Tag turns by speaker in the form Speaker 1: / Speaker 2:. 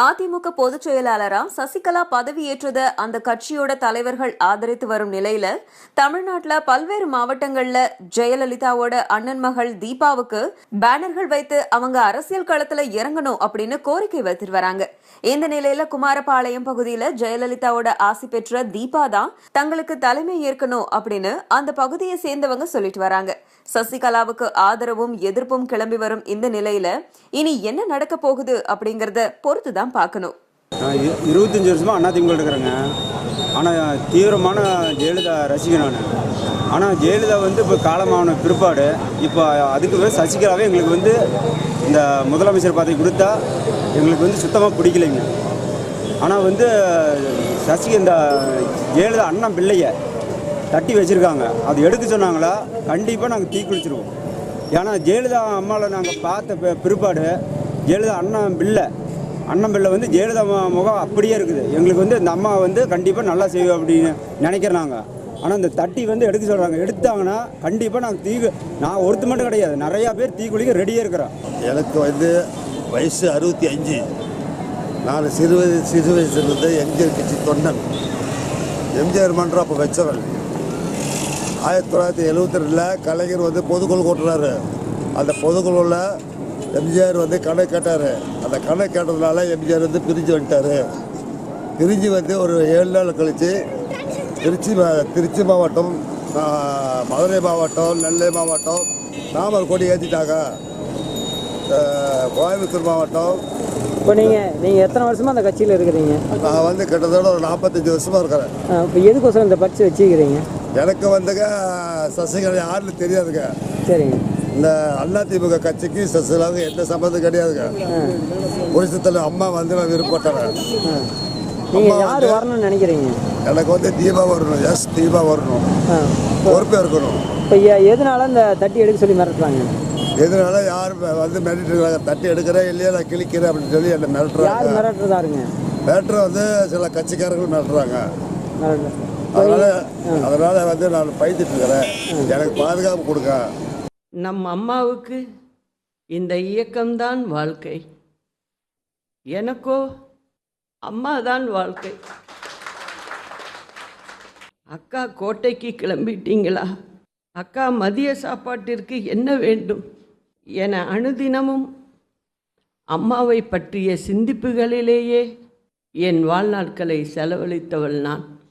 Speaker 1: அதிமுக பொதுச் செயலாளராம் சசிகலா பதவியேற்றத அந்த கட்சியோட தலைவர்கள் ஆதரித்து வரும் நிலையில தமிழ்நாட்டுல பல்வேறு மாவட்டங்கள்ல ஜெயலலிதாவோட அண்ணன் மகள் தீபாவுக்கு பேனர்கள் வைத்து அவங்க அரசியல் களத்துல இறங்கணும் அப்படின்னு கோரிக்கை வைத்துட்டு வராங்க. இந்த நிலையில குமாரபாளையம் பகுதியில ஜெயலலிதாவோட ஆசி பெற்ற தீபா தான் தங்களுக்கு தலைமை ஏற்கணும் அப்படின்னு அந்த பகுதியை சேர்ந்தவங்க சொல்லிட்டு வராங்க. சசிகலாவுக்கு ஆதரவும் எதிர்ப்பும் கிளம்பி வரும் இந்த நிலையில இனி என்ன நடக்க போகுது அப்படிங்கறத பொறுத்துதான் தான் பார்க்கணும்.
Speaker 2: நான் இரு- இருபத்தஞ்சி வருஷமாக அதிமுக இருக்கிறேங்க. ஆனால் தீவிரமான ஜெயலலிதா ரசிகன் நான். ஆனால் ஜெயலலிதா வந்து இப்போ காலமான பிற்பாடு இப்போ அதுக்கு பிறகு சசிகலாவே எங்களுக்கு வந்து இந்த முதலமைச்சர் பதவி கொடுத்தா எங்களுக்கு வந்து சுத்தமாக பிடிக்கலைங்க. ஆனால் வந்து சசி இந்த ஜெயலலிதா அண்ணன் பிள்ளைய தட்டி வச்சுருக்காங்க. அது எடுக்க சொன்னாங்களா கண்டிப்பாக நாங்கள் தீக்குளிச்சிருவோம் ஏன்னா ஜெயலலிதா அம்மாவில் நாங்கள் பார்த்த பிற்பாடு ஜெயலலிதா அண்ணன் பிள்ளை அண்ணம்பிள்ளை வந்து ஜெயலலிதா முகம் அப்படியே இருக்குது. எங்களுக்கு வந்து இந்த அம்மா வந்து கண்டிப்பாக நல்லா செய்வோம் அப்படின்னு நினைக்கிறோம் நாங்கள் ஆனால் இந்த தட்டி வந்து எடுக்க சொல்கிறாங்க எடுத்தாங்கன்னா கண்டிப்பாக நாங்கள் தீ நான் ஒருத்தர் மட்டும் கிடையாது. நிறையா பேர் தீக்குளிக்க ரெடியாக இருக்கிறோம்.
Speaker 3: எனக்கு வந்து வயசு அறுபத்தி அஞ்சு. நான் சிறு வயது சிறு வயசுலேருந்து எம்ஜிஆர் கட்சி தொண்டன். எம்ஜிஆர் மன்றம் அப்போ வச்சவன். ஆயிரத்தி தொள்ளாயிரத்தி எழுபத்தி ரெண்டில் கலைஞர் வந்து பொதுக்குழு கூட்டுறாரு அந்த பொதுக்குழுவில் எம்ஜிஆர் வந்து கணக்கு கேட்டார். அந்த கணக்கு கேட்டதுனால எம்ஜிஆர் வந்து பிரிஞ்சு வந்துட்டார். பிரிஞ்சு வந்து ஒரு ஏழு நாள் கழித்து திருச்சி திருச்சி மாவட்டம் மதுரை மாவட்டம் நெல்லை மாவட்டம் ராமர் கொடி ஏற்றிட்டாங்க கோயம்புத்தூர் மாவட்டம்.
Speaker 4: இப்போ நீங்கள் நீங்கள் எத்தனை வருஷமாக அந்த கட்சியில் இருக்கிறீங்க?
Speaker 3: நான் வந்து கிட்டத்தட்ட ஒரு நாற்பத்தஞ்சு வருஷமாக இருக்கிறேன்.
Speaker 4: இப்போ எதுக்கோசரம் இந்த பட்சி வச்சுக்கிறீங்க?
Speaker 3: எனக்கு வந்துங்க சசிகலா யாருன்னு தெரியாதுங்க.
Speaker 4: சரிங்க.
Speaker 3: இந்த அதிமுக கட்சிக்கு சசிகலாவுக்கு எந்த சம்மந்தம் கிடையாதுங்க. புரிசத்தில் அம்மா வந்து நான் விருப்பப்பட்டேன்
Speaker 4: நீங்கள் யார் வரணும்னு நினைக்கிறீங்க?
Speaker 3: எனக்கு வந்து தீபா வரணும். எஸ் தீபா வரணும். பொறுப்பே இருக்கணும்.
Speaker 4: இப்போ எதனால இந்த தட்டி எடுக்க சொல்லி மிரட்டுறாங்க?
Speaker 3: எதனால யார் வந்து மிரட்டிட்டு இருக்காங்க தட்டி எடுக்கிறேன் இல்லையா நான் கிழிக்கிறேன் அப்படின்னு சொல்லி என்னை மிரட்டுறாங்க.
Speaker 4: மிரட்டுறதாருங்க
Speaker 3: மிரட்டுற வந்து சில கட்சிக்காரர்கள் மிரட்டுறாங்க.
Speaker 4: மிரட்டு
Speaker 3: அதனால அதனால வந்து நான் பயந்துட்டு இருக்கிறேன். எனக்கு பாதுகாப்பு கொடுங்க.
Speaker 5: நம் அம்மாவுக்கு இந்த இயக்கம்தான் வாழ்க்கை. எனக்கோ அம்மா தான் வாழ்க்கை. அக்கா கோட்டைக்கு கிளம்பிட்டீங்களா? அக்கா மதிய சாப்பாட்டிற்கு என்ன வேண்டும்? என அனுதினமும் அம்மாவை பற்றிய சிந்திப்புகளிலேயே என் வாழ்நாட்களை செலவழித்தவள் நான்.